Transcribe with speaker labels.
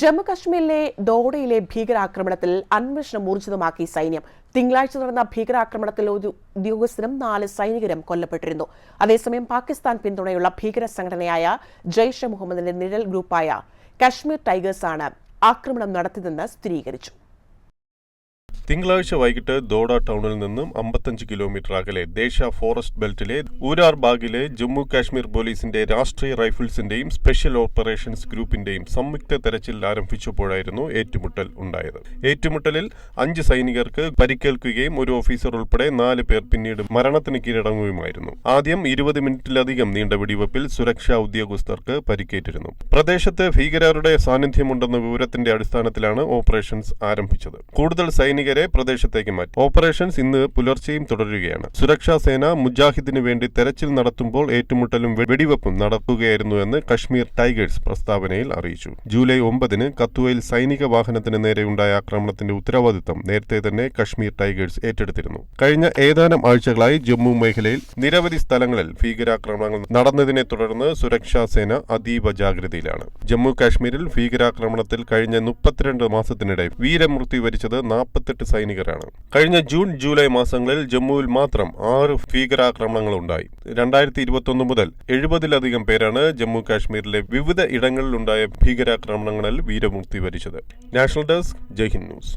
Speaker 1: ജമ്മു കശ്മീരിലെ ഡോഡയിലെ ഭീകരാക്രമണത്തിൽ അന്വേഷണം ഊർജിതമാക്കി സൈന്യം. തിങ്കളാഴ്ച നടന്ന ഭീകരാക്രമണത്തിൽ ഒരു ഉദ്യോഗസ്ഥരും നാല് സൈനികരും കൊല്ലപ്പെട്ടിരുന്നു. അതേസമയം പാകിസ്ഥാൻ പിന്തുണയുള്ള ഭീകര സംഘടനയായ ജയ്ഷെ മുഹമ്മദിന്റെ നിഴൽ ഗ്രൂപ്പായ കശ്മീർ ടൈഗേഴ്സാണ് ആക്രമണം നടത്തിയതെന്ന് സ്ഥിരീകരിച്ചു.
Speaker 2: തിങ്കളാഴ്ച വൈകിട്ട് ദോഡ ടൗണിൽ നിന്നും അമ്പത്തഞ്ച് കിലോമീറ്റർ അകലെ ദേശ ഫോറസ്റ്റ് ബെൽറ്റിലെ ഊരാർ ബാഗിലെ ജമ്മു കാശ്മീർ പോലീസിന്റെ രാഷ്ട്രീയ റൈഫിൾസിന്റെയും സ്പെഷ്യൽ ഓപ്പറേഷൻസ് ഗ്രൂപ്പിന്റെയും സംയുക്ത തെരച്ചിൽ ആരംഭിച്ചപ്പോഴായിരുന്നു ഏറ്റുമുട്ടൽ ഉണ്ടായത്. ഏറ്റുമുട്ടലിൽ അഞ്ച് സൈനികർക്ക് പരിക്കേൽക്കുകയും ഒരു ഓഫീസർ ഉൾപ്പെടെ നാല് പേർ പിന്നീട് മരണത്തിന് കീഴടങ്ങുകയുമായിരുന്നു. ആദ്യം ഇരുപത് മിനിറ്റിലധികം നീണ്ട വെടിവെപ്പിൽ സുരക്ഷാ ഉദ്യോഗസ്ഥർക്ക് പരിക്കേറ്റിരുന്നു. പ്രദേശത്ത് ഭീകരരുടെ സാന്നിധ്യമുണ്ടെന്ന വിവരത്തിന്റെ അടിസ്ഥാനത്തിലാണ് ഓപ്പറേഷൻസ് ആരംഭിച്ചത്. കൂടുതൽ സൈനികരെ പ്രദേശത്തേക്ക് മാറ്റി. ഓപ്പറേഷൻസ് ഇന്ന് പുലർച്ചെയും തുടരുകയാണ്. സുരക്ഷാ സേന മുജാഹിദിന് വേണ്ടി തെരച്ചിൽ നടത്തുമ്പോൾ ഏറ്റുമുട്ടലും വെടിവെപ്പും വെടിവെപ്പും നടക്കുകയായിരുന്നുവെന്ന് കശ്മീർ ടൈഗേഴ്സ് പ്രസ്താവനയിൽ അറിയിച്ചു. ജൂലൈ ഒമ്പതിന് കത്തുവയിൽ സൈനിക വാഹനത്തിന് നേരെയുണ്ടായ ആക്രമണത്തിന്റെ ഉത്തരവാദിത്തം നേരത്തെ തന്നെ കശ്മീർ ടൈഗേഴ്സ് ഏറ്റെടുത്തിരുന്നു. കഴിഞ്ഞ ഏതാനും ആഴ്ചകളായി ജമ്മു മേഖലയിൽ നിരവധി സ്ഥലങ്ങളിൽ ഭീകരാക്രമണങ്ങൾ നടന്നതിനെ തുടർന്ന് സുരക്ഷാ സേന അതീവ ജാഗ്രതയിലാണ്. ജമ്മു കാശ്മീരിൽ ഭീകരാക്രമണത്തിൽ കഴിഞ്ഞ മുപ്പത്തിരണ്ട് മാസത്തിനിടെ വീരമൃത്യു വരിച്ചത് നാൽപ്പത്തെട്ട് സൈനികരാണ്. കഴിഞ്ഞ ജൂൺ ജൂലൈ മാസങ്ങളിൽ ജമ്മുവിൽ മാത്രം ആറ് ഭീകരാക്രമണങ്ങൾ ഉണ്ടായി രണ്ടായിരത്തി ഇരുപത്തൊന്ന് മുതൽ എഴുപതിലധികം പേരാണ് ജമ്മു കാശ്മീരിലെ വിവിധ ഇടങ്ങളിലുണ്ടായ ഭീകരാക്രമണങ്ങളിൽ വീരമുക്തി വരിച്ചത്. National desk Jaihind News.